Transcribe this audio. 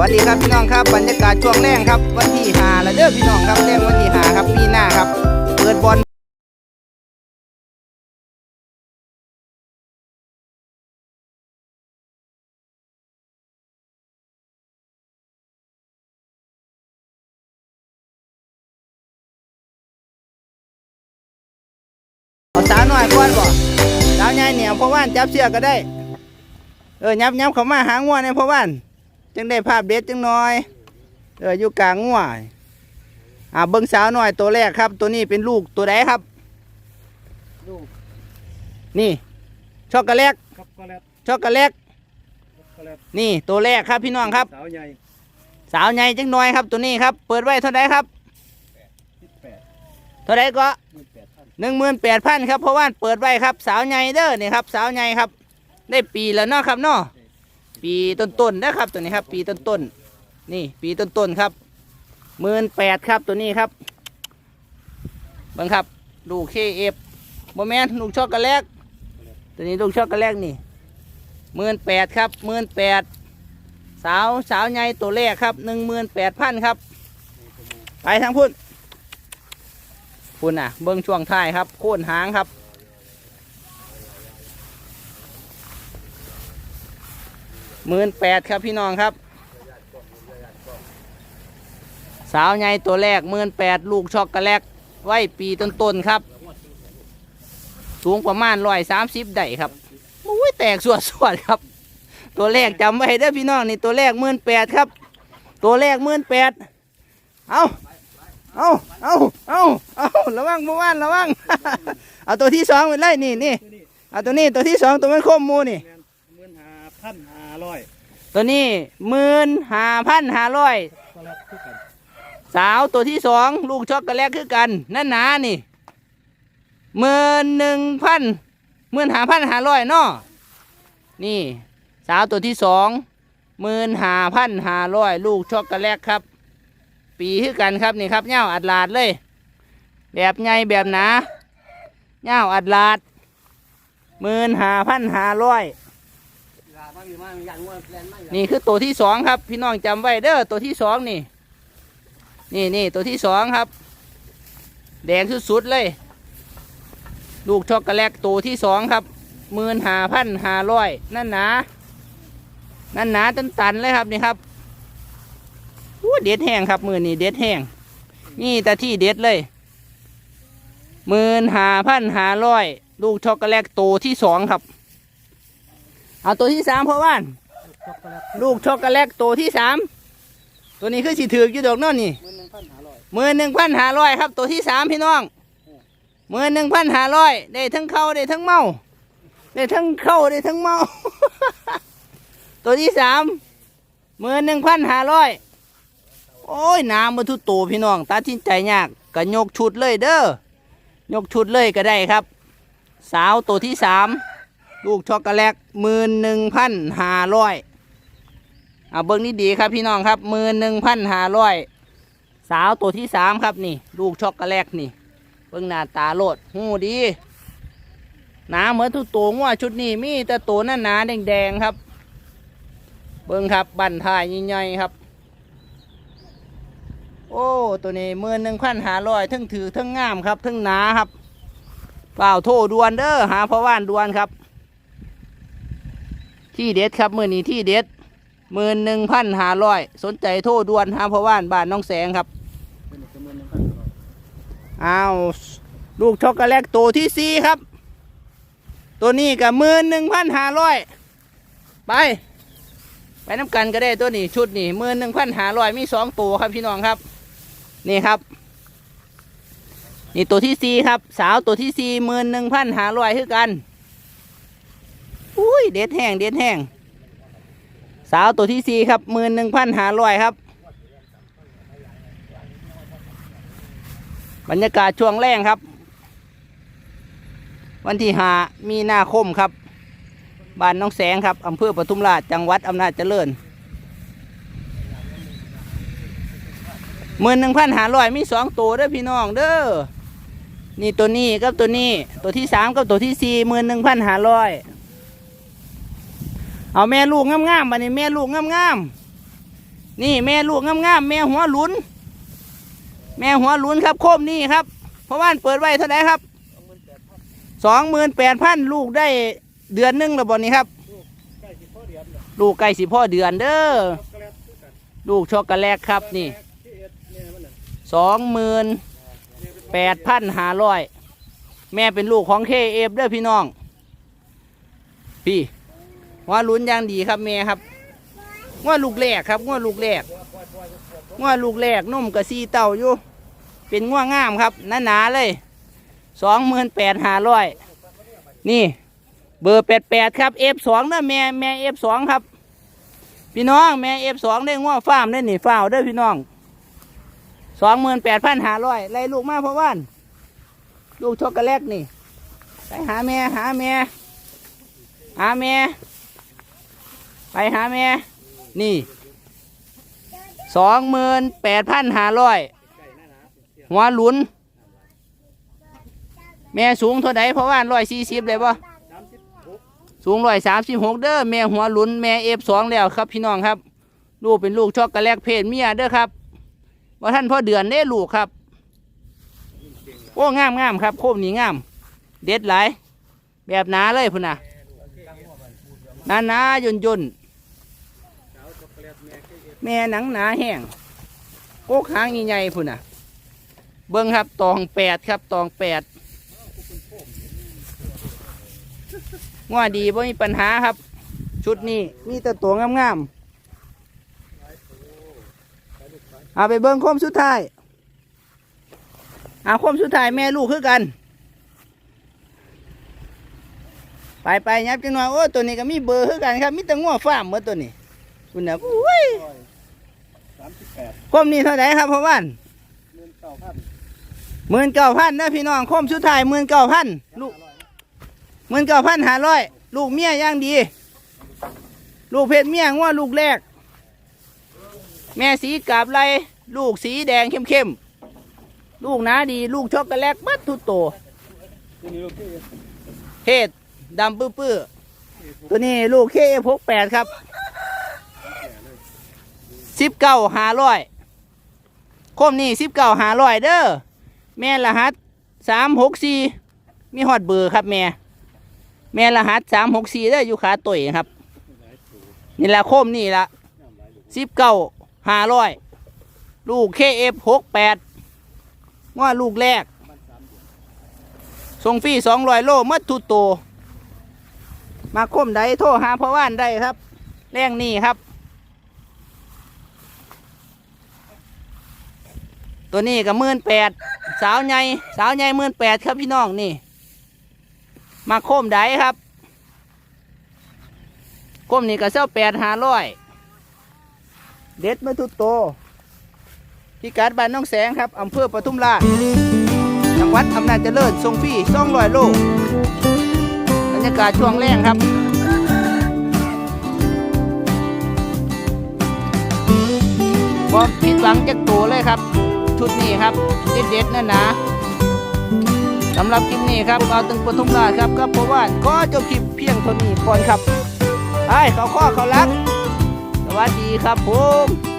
วัสดีครับพี่น้องครับบรรยากาศช่วงแรกครับ วันที่หาและเด้อพี่น้องครับแรงวันที่หาครับปีหน้าครับ เปิดบอลเอาสาวหน่อยก่อนบ่สาวใหญ่เหนี่ยเพราะว่านจับเชือกก็ได้ เออยับยับเขามาหางัวเนี่ยเพราะว่าน จังได้ภาพเด็ดจังน้อย เอออยู่กลางงัวอ่าเบิ้งสาวหน่อยตัวแรกครับ ตัวนี้เป็นลูกตัวใดครับ ลูกนี่ ช็อกโกแลตช็อกโกแลตช็อกโกแลตช็อกโกแลตนี่ตัวแรกครับพี่น้องครับ สาวใหญ่สาวใหญ่จังน้อยครับตัวนี้ครับ เปิดไว้เท่าไหรครับสิบแปดเท่าไหรก็หมื่นแปดพันหนึ่งหมื่นแปดพันครับเพราะว่าเปิดไว้ครับ สาวใหญ่เด้อนี่ครับ สาวใหญ่ครับ ได้ปีแล้วเนาะครับเนาะ ปีต้นๆนะครับตัวนี้ครับ ปีต้นๆนี่ปีต้นๆครับหมื่นแปดครับตัวนี้ครับเบังครับลูกเคเอฟโมแมนลูกช็อกโกแลตตัวนี้ลูกช็อกโกแลตนี่หมื่นแปดครับหมื่นแปดสาวสาวใหญ่ตัวแรกครับหนึ่งหมื่นแปดพันครับ ไปทางพุ่นพุ่นอะ เบิ้งช่วงท้ายครับ โค่นหางครับ หมื่นแปดครับพี่น้องครับ สาวใหญ่ตัวแรกหมื่นแปดลูกช็อกโกแลตไว้ปีต้นๆครับ สูงประมาณร้อยสามสิบได้ครับอุ้ยแตกสวดสวดๆครับ ตัวแรกจำไว้เด้อพี่น้องนี่ตัวแรกหมื่นแปดครับ ตัวแรกหมื่นแปดเอาเอาเอาเอาเอาระวังเมื่อวานระวัง เอาตัวที่สองไปเลยนี่นี่เอาตัวนี้ตัวที่สองตัวมันคมมูนี่ พันห้าร้อยตัวนี้หมื่นห้าพันห้าร้อยช็อกโกแลตคือกันสาวตัวที่สองลูกช็อกโกแลตคือกันนั่นหนานี่หมื่นหนึ่งพันหมื่นห้าพันห้าร้อยเนาะนี่ สาวตัวที่สองหมื่นห้าพันห้าร้อยลูกช็อกโกแลตครับ ปีคือกันครับนี่ครับเง่าอัดลาดเลย แบบใหญ่แบบหนาเง่าอัดลาดหมื่นห้าพันห้าร้อย นี่คือตัวที่สองครับ พี่น้องจำไว้เด้อตัวที่สองนี่ นี่นี่ตัวที่สองครับ แดงสุดๆเลย ลูกช็อกโกแลตตัวที่สองครับหมื่นหาพันหาร้อยนั่นหนานั่นหนาตันตันๆเลยครับนี่ครับอู้เด็ดแห้งครับมือนี่เด็ดแห้งนี่ต่ที่เด็ดเลยหมื่นหาพันหาร้อยลูกช็อกโกแลตตัวที่สองครับ เอาตัวที่สามเพราะว่านช็อกโกแลตลูกช็อกโกแลตตัวที่สามตัวนี้คือสีถือกอยู่ดอกเนั่นนี่หมื่นหนึ่งพันห้าร้อยหมื่นหนึ่งพันห้าร้อยครับ ตัวที่สามพี่น้องหมื่นหนึ่งพันห้าร้อยได้ทั้งเข้าได้ทั้งเมา ได้ทั้งเข้าได้ทั้งเมา ตัวที่สามหมื่นหนึ่งพันห้าร้อยโอ้ยน้ำมาทุกตัวพี่น้องตัดสินใจยากก็ยกชุดเลยเด้อยกชุดเลยก็ได้ครับ สาวตัวที่สาม ลูกช็อกโกแลตหมื่นหนึ่งพันห้าร้อยเอาเบิ้งนี่ดีครับพี่น้องครับหมื่นหนึ่งพันห้าร้อยสาวตัวที่สามครับนี่ ลูกช็อกโกแลตนี่ เบิ้งหน้าตาโลดหูดีหนาเหมือนทุกตัวงัวชุดนี้มีแต่ตัวหน้าหนาแดงๆครับ เบิ้งครับบันทายใหญ่ๆครับ โอ้ตัวนี้หมื่นหนึ่งพันห้าร้อยทั้งถือทั้งงามครับทั้งหนาครับเปล่าโทรด่วนเด้อหาพ่อว่านด่วนครับ ที่เด็ดครับมือนี้ที่เด็ดหมื่นหนึ่งพันหาร้อยสนใจโทรด่วนหาพ่อว่านบ้านน้องแสงครับเป็นอีกหมื่นหนึ่งพันห้าวลูกช็อกโกแลตตัวที่สี่ครับ ตัวนี้กับหมื่นหนึ่งพันห้าร้อยไป ไปน้ำกันก็ได้ตัวนี้ชุดนี่หมื่นหนึ่งพันห้าร้อยมีสองตัวครับพี่น้องครับ นี่ครับนี่ตัวที่สี่ครับ สาวตัวที่สี่หมื่นหนึ่งพันห้าร้อยคือกัน อุ้ยเด็ดแห้งเด็ดแห้งสาวตัวที่สี่ครับหมื่นหนึ่งพันหาร้อยครับ บรรยากาศช่วงแรงครับ วันที่หามีนาคมครับบ้านน้องแสงครับอำเภอปทุมราชจังหวัดอำนาจเจริญหมื่นหนึ่งพันหาร้อยมีสองตัวเด้อพี่น้องเด้อนี่ตัวนี้กับตัวนี้ตัวที่สามกับตัวที่สี่หมื่นหนึ่งพันหาร้อย เอาแม่ลูกงามๆบันนี้แม่ลูกงามๆนี่แม่ลูกงามๆแม่หัวหลุน แม่หัวหลุนครับโคมนี่ครับเพราะว่านเปิดไว้เท่าไหร่ครับสองหมื่นแปดพันลูกได้เดือนหนึงแล้วบอนี้ครับ ลูกไก่สิพ่อเดือนเด้อลูกช็อกโกแลตครับนี่สองหมื่นแปดพันห้าร้อยแม่เป็นลูกของเคเอฟเด้อพี่น้อง พี่ ว่าลุ้นอย่างดีครับแม่ครับว่าลูกแรกครับว่าลูกแรกว่าลูกแรกนุ่มกับซีเต่าอยู่ เป็นง่วงามครับหนาๆเลยสองหมื่นแปดห้าร้อยนี่ เบอร์แปดแปดครับเอฟสองนะแม่แม่เอฟสองครับ พี่น้องแม่เอฟสองได้ง่วฟาร์มได้หนิฟาวเด้พี่น้องสองหมื่นแปดพันห้าร้อยไล่ลูกมาเพราะว่านลูกช็อกโกแลตนี่ไปหาแม่หาแม่หาแม่ ไปหาแม่ นี่สองหมื่นแปดพันห้าร้อยหัวหลุน แม่สูงเท่าไหเพราะว่าร้อยสี่สิบเลยป่สามสิบหกสูงร้อยสามสิบหกเด้อแม่หัวหลุน แม่เอฟสองแล้วครับพี่น้องครับ ลูกเป็นลูกช็อกโกแลตเพศเมียเด้อครับว่าท่านพ่อเดือนได้ลูกครับโอ้งามงามครับ โคมนี่งาม เด็ดหลายแบบหนาเลยพุ่นน่ะหนาหนาย่นย่น สาวช็อกโกแลต แม่หนังหนาแห้งโกกหางใหญ่ๆพุ่นน่ะ เบิ้งครับตองแปดครับตองแปดง้อดีบ่มีปัญหาครับ ชุดนี้มีแต่ตัวงามๆเอาไปเบิ้งโคมสุดท้ายเอาโคมสุดท้ายแม่ลูกคือกัน ไปไปยับจังหน่อยโอ้ตัวนี้ก็มีเบอร์คือกันครับมีแต่ง้อฟ้ามเมื่อตัวนี้คุณน่ะอุ้ย คมนี้เท่าไหร่ครับพ่อว่านเงินเก้าพันหมื่นเก้าพันนะพี่น้องโคมสุดท้ายหมื่นเก้าพันลูกหมื่นเก้าพันห้าร้อยลูกเมียย่างดี ลูกเพชรเมียง้อลูกแรก แม่สีกาบไรลูกสีแดงเข้มๆลูกหนาดี ลูกช็อกโกแลตบัดทุกตัวที่นี่ลูกที่เอ็ดเทศดำปื้อๆตัวนี้ลูกเคพกแปดครับ สิบเก้าหาร้อยโคมนี่สิบเก้าหาร้อยเด้อแม่รหัสสามหกสี่มีฮอดเบอร์ครับแม่ แม่รหัสสามหกสี่เด้ออยู่ขาต่อยครับ นี่แหละโคมนี่ละสิบเก้าหาร้อยลูกเคเอฟหกแปดว่าลูกแรกส่งฟรีสองร้อยโลมัดทุกตัวมาคมใดโทรหาพ่อว่านได้ครับ แรงนี่ครับ ตัวนี้ก็หมื่นแปดสาวใหญ่สาวใหญ่หมื่นแปดครับพี่น้องนี่ มาโคมใดครับโคมนี่ก็เส้าแปดหาร้อยเด็ดมาทุกโตพิกัดบ้านน้องแสงครับอำเภอปทุมราชจังหวัดอำนาจเจริญทรงฟรีซ่องลอยโลบรรยากาศช่วงแรงครับบอผิดหวังจากตัวเลยครับ ชุดนี้ครับ เด็ดๆนั่นนะสำหรับคลิปนี้ครับเอาตึงปทุมราชครับก็เพราะว่าก็จบคลิปเพียงเท่านี้ก่อนครับไอ้เขาข้อเขารัก สวัสดีครับผม